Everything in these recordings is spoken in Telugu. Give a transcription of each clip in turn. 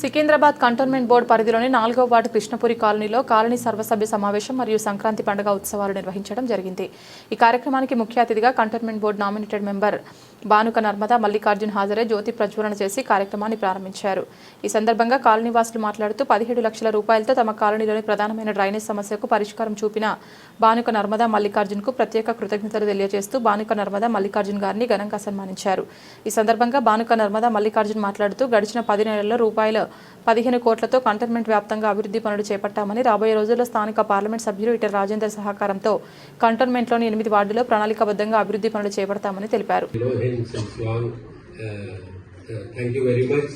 సికింద్రాబాద్ కంటోన్మెంట్ బోర్డు పరిధిలోని నాలుగో వార్డు కృష్ణపురి కాలనీలో కాలనీ సర్వసభ్య సమావేశం మరియు సంక్రాంతి పండుగ ఉత్సవాలు నిర్వహించడం జరిగింది. ఈ కార్యక్రమానికి ముఖ్య అతిథిగా cantonment board nominated member Banuka Narmada Mallikarjun హాజరై జ్యోతి ప్రజ్వలన చేసి కార్యక్రమాన్ని ప్రారంభించారు. ఈ సందర్భంగా కాలనీవాసులు మాట్లాడుతూ పదిహేడు లక్షల రూపాయలతో తమ కాలనీలోని ప్రధానమైన డ్రైనేజ్ సమస్యకు పరిష్కారం చూపిన బానుక నర్మదా మల్లికార్జున్కు ప్రత్యేక కృతజ్ఞతలు తెలియజేస్తూ బానుక నర్మదా మల్లికార్జున్ గారిని ఘనంగా సన్మానించారు. ఈ సందర్భంగా బానుక నర్మదా మల్లికార్జున్ మాట్లాడుతూ గడిచిన పది నెలల్లో రూపాయల పదిహేను కోట్లతో కంటోన్మెంట్ వ్యాప్తంగా అభివృద్ధి పనులు చేపట్టామని రాబోయే రోజుల్లో స్థానిక పార్లమెంట్ సభ్యులు ఇటర్ రాజేందర్ సహకారంతో కంటోన్మెంట్లోని ఎనిమిది వార్డులో ప్రణాళికాబద్ధంగా అభివృద్ధి పనులు చేపడతామని తెలిపారు. You know him since long. Uh, uh, thank you very much.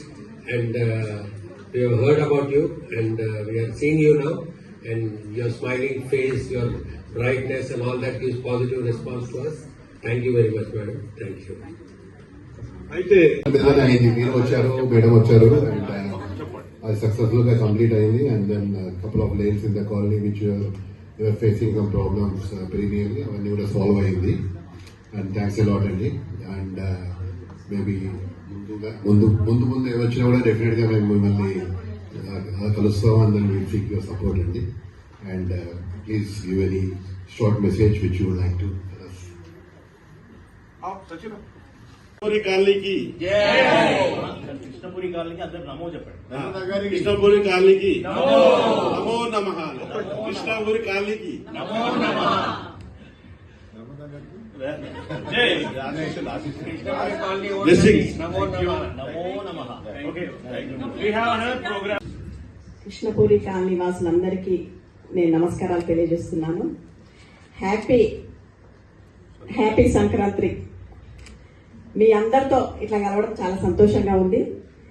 And uh, we have heard about you and uh, we have seen you now. And your smiling face, your brightness, and all that gives positive response to us. Thank you very much, madam. Thank you. అయితే విధానం అయింది మీరు వచ్చారు మేడం వచ్చారు అండ్ అది సక్సెస్ఫుల్ గా కంప్లీట్ అయింది and then couple of lanes in the colony which your facing some problems primarily అవన్నీ కూడా సాల్వ్ అయింది అండ్ థ్యాంక్స్ అలాట్ అండి అండ్ మేబీ ముందుగా ముందు ముందు ముందు ఏ వచ్చినా కూడా డెఫినెట్గా మేము మిమ్మల్ని కలుస్తాం. And. Then will seek your support అండి and please give any short message which you like to Krishnapuri కాలనీకి. కృష్ణపురి కాలనీకి అందరు నమో చెప్పండి. కృష్ణపురి కాలనీకి. నమో. నమ కృష్ణపురి కాలనీకి. నమో నమ. కృష్ణపూరి కాలనీ వాసులందరికీ నేను నమస్కారాలు తెలియజేస్తున్నాను. Happy happy Sankranti. మీ అందరితో ఇట్లా కలవడం చాలా సంతోషంగా ఉంది.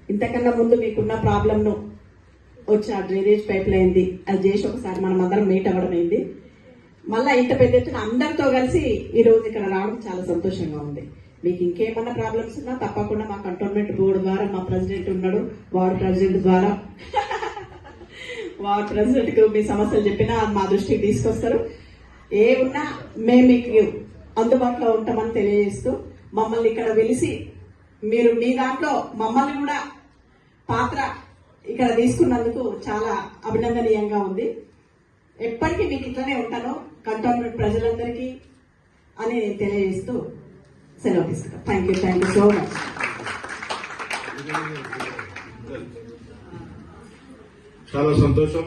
ఇంతకన్నా ముందు మీకున్న ప్రాబ్లంను వచ్చి ఆ డ్రైనేజ్ పైప్ లైన్ది అది చేసి ఒకసారి మనం అందరం మీట్ అవ్వడం అయింది మళ్ళా ఇంత పెద్ద ఎత్తున అందరితో కలిసి ఈ రోజు ఇక్కడ రావడం చాలా సంతోషంగా ఉంది. మీకు ఇంకేమన్నా ప్రాబ్లమ్స్ ఉన్నా తప్పకుండా మా కంటోన్మెంట్ బోర్డు ద్వారా మా ప్రెసిడెంట్ ఉన్నాడు. వార్డు ప్రెసిడెంట్ ద్వారా వార్డు ప్రెసిడెంట్కు మీ సమస్యలు చెప్పినా మా దృష్టికి తీసుకొస్తారు. ఏ ఉన్నా మేము మీకు అందుబాటులో ఉంటామని తెలియజేస్తూ మమ్మల్ని ఇక్కడ వెలిసి మీరు మీ దాంట్లో మమ్మల్ని కూడా పాత్ర ఇక్కడ తీసుకున్నందుకు చాలా అభినందనీయంగా ఉంది. ఎప్పటికీ మీకు ఇట్లనే ఉంటాను కంటోన్మెంట్ ప్రజలందరికీ అని నేను తెలియజేస్తూ సెలవు తీసుకుంటాను thank you thank you so much చాలా సంతోషం.